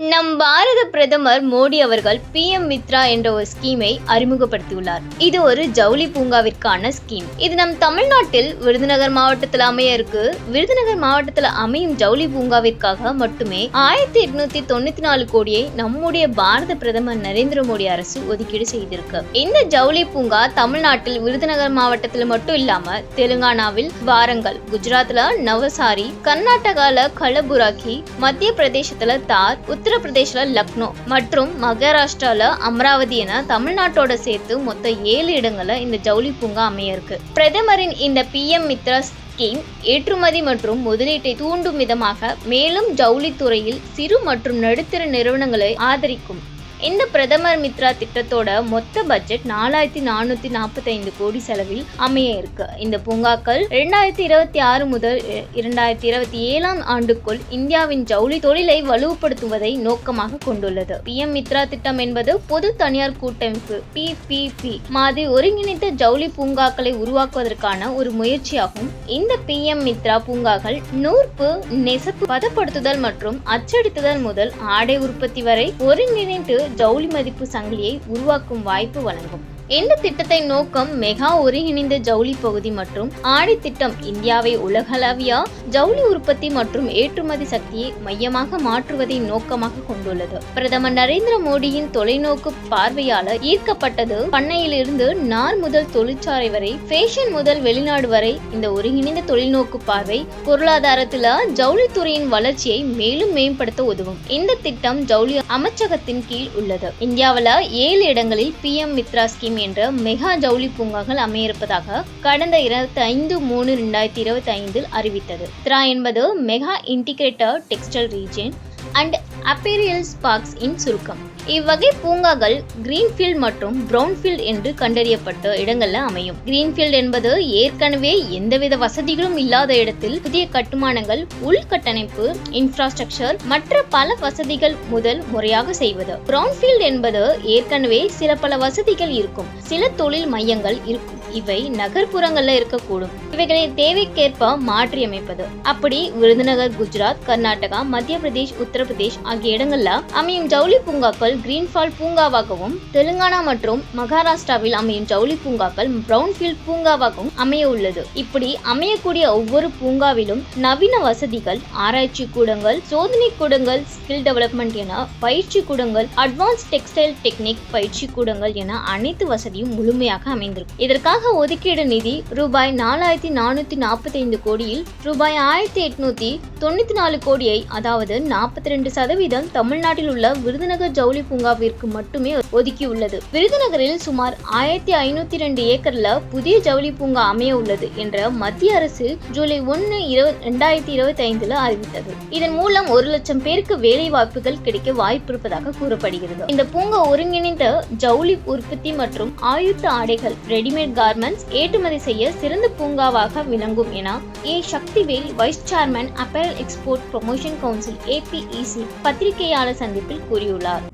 நம் பாரத பிரதமர் மோடி அவர்கள் பிஎம் மித்ரா என்ற ஒரு ஸ்கீமை அறிமுகப்படுத்தியுள்ளார். இது ஒரு ஜவுளி பூங்காவிற்கான ஸ்கீம். இது நம் தமிழ்நாட்டில் விருதுநகர் மாவட்டத்தில் அமைய இருக்கு விருதுநகர் மாவட்டத்தில் அமையும் ஜவுளி பூங்காவிற்காக மட்டுமே ஆயிரத்தி எட்நூத்தி தொண்ணூத்தி நாலு கோடியை நம்முடைய பாரத பிரதமர் நரேந்திர மோடி அரசு ஒதுக்கீடு செய்திருக்கு. இந்த ஜவுளி பூங்கா தமிழ்நாட்டில் விருதுநகர் மாவட்டத்தில் மட்டும் இல்லாம தெலுங்கானாவில் வாரங்கல் குஜராத்ல நவசாரி கர்நாடகால கலபுராக்கி மத்திய பிரதேசத்துல தார் உத்தரப்பிரதேஷ்ல லக்னோ மற்றும் மகாராஷ்டிரால அமராவதி என தமிழ்நாட்டோட சேர்த்து மொத்தம் ஏழு இடங்கள்ல இந்த ஜவுளி பூங்கா அமைய இருக்கு. பிரதமரின் இந்த பி எம் மித்ரா ஸ்கீம் ஏற்றுமதி மற்றும் முதலீட்டை தூண்டும் விதமாக மேலும் ஜவுளித்துறையில் சிறு மற்றும் நடுத்தர நிறுவனங்களை ஆதரிக்கும். இந்த பிரதமர் மித்ரா திட்டத்தோட மொத்த பட்ஜெட் நாலாயிரத்தி நானூத்தி நாற்பத்தி ஐந்து கோடி செலவில் அமைய இருக்கு. இந்த பூங்காக்கள் இரண்டாயிரத்தி இருபத்தி ஆறு முதல் இரண்டாயிரத்தி இருபத்தி ஏழாம் ஆண்டுக்குள் இந்தியாவின் ஜவுளி தொழிலை வலுப்படுத்துவதை நோக்கமாக கொண்டுள்ளது. பிஎம் மித்ரா திட்டம் என்பது பொது தனியார் கூட்டமைப்பு பிபிபி மாதிரி ஒருங்கிணைந்த ஜவுளி பூங்காக்களை உருவாக்குவதற்கான ஒரு முயற்சியாகும். இந்த பிஎம் மித்ரா பூங்காக்கள் நூற்பு நெசப்பு பதப்படுத்துதல் மற்றும் அச்சடித்துதல் முதல் ஆடை உற்பத்தி வரை ஒருங்கிணைந்து ஜவுளி மதிப்பு சங்கிலியை உருவாக்கும் வாய்ப்பு வழங்கும். இந்த திட்டத்தின் நோக்கம் மெகா ஒருங்கிணைந்த ஜவுளி பகுதி மற்றும் ஆடை திட்டம் இந்தியாவை உலகளவிய ஜவுளி உற்பத்தி மற்றும் ஏற்றுமதி சக்தியை மையமாக மாற்றுவதை நோக்கமாக கொண்டுள்ளது. பிரதமர் நரேந்திர மோடியின் தொலைநோக்கு பார்வையால ஈர்க்கப்பட்டது பண்ணையிலிருந்து நார் முதல் தொழிற்சாலை வரை ஃபேஷன் முதல் வெளிநாடு வரை இந்த ஒருங்கிணைந்த தொழில்நோக்கு பார்வை பொருளாதாரத்தில் ஜவுளித்துறையின் வளர்ச்சியை மேலும் மேம்படுத்த உதவும். இந்த திட்டம் ஜவுளி அமைச்சகத்தின் கீழ் உள்ளது. இந்தியாவில் ஏழு இடங்களில் பிஎம் மித்ரா ஸ்கீம் என்ற மெகா ஜவுளி பூங்காக்கள் அமையிருப்பதாக கடந்த இருபத்தி ஐந்து மூணு ரெண்டாயிரத்தி இருபத்தி ஐந்தில் அறிவித்தது. மித்ரா என்பது mega integrated textile region and apparel parks இன் சுருக்கம். இவ்வகை பூங்காக்கள் கிரீன்ஃபீல்ட் மற்றும் பிரவுன்ஃபீல்ட் என்று கண்டறியப்பட்ட இடங்கள்ல அமையும். கிரீன்ஃபீல்ட் என்பது ஏற்கனவே எந்தவித வசதிகளும் இல்லாத இடத்தில் புதிய கட்டுமானங்கள் உள்கட்டமைப்பு இன்ஃப்ராஸ்ட்ரக்சர் மற்ற பல வசதிகள் முதல் முறையாக செய்வது. பிரவுன்ஃபீல்ட் என்பது ஏற்கனவே சில பல வசதிகள் இருக்கும். சில தொழில் மையங்கள் இருக்கும். இவை நகர்ப்புறங்கள்ல இருக்கக்கூடும். இவைகளை தேவைக்கேற்ப மாற்றியமைப்பது. அப்படி விருதுநகர் குஜராத் கர்நாடகா மத்திய பிரதேஷ் உத்தரப்பிரதேஷ் ஆகிய இடங்கள்ல அமையும் ஜவுளி பூங்காக்கள் கிரீன்ஃபால் பூங்காவாகவும் தெலுங்கானா மற்றும் மகாராஷ்டிராவில் அமையும் ஜவுளி பூங்காக்கள் பிரவுன்ஃபீல்ட் பூங்காவாகவும் அமைய உள்ளது. இப்படி அமையக்கூடிய ஒவ்வொரு பூங்காவிலும் நவீன வசதிகள் ஆராய்ச்சி கூடங்கள் சோதனை கூடங்கள் ஸ்கில் டெவலப்மெண்ட் என பயிற்சி கூடங்கள் அட்வான்ஸ் டெக்ஸ்டைல் டெக்னிக் பயிற்சி கூடங்கள் என அனைத்து வசதியும் முழுமையாக அமைந்திருக்கும். இதற்காக ஒதுக்கீடு நிதி ரூபாய் நாலாயிரத்தி நானூற்றி நாற்பத்தி ஐந்து கோடியில் ரூபாய் ஆயிரத்தி எட்நூத்தி தொண்ணூத்தி நாலு கோடியை அதாவது நாற்பத்தி ரெண்டு சதவீதம் தமிழ்நாட்டில் உள்ள விருதுநகர் ஜவுளி பூங்காவிற்கு மட்டுமே ஒதுக்கியுள்ளது. விருதுநகரில் சுமார் ஆயிரத்தி ஐநூத்தி ரெண்டு ஏக்கர்ல புதிய ஜவுளி பூங்கா அமைய உள்ளது என்ற மத்திய அரசு ஜூலை ஒன்னு ரெண்டாயிரத்தி இருபத்தி ஐந்துல அறிவித்தது. இதன் மூலம் ஒரு லட்சம் பேருக்கு வேலை வாய்ப்புகள் கிடைக்க வாய்ப்பிருப்பதாக கூறப்படுகிறது. இந்த பூங்கா ஒருங்கிணைந்த ஜவுளி உற்பத்தி மற்றும் ஆயுத்த ஆடைகள் ரெடிமேட் கார்மெண்ட்ஸ் ஏற்றுமதி செய்ய சிறந்த பூங்காவாக விளங்கும் என A. Sakthivel vice chairman apparel export promotion council AEPC பத்திரிகையாளர் சந்திப்பில் கூறியுள்ளார்.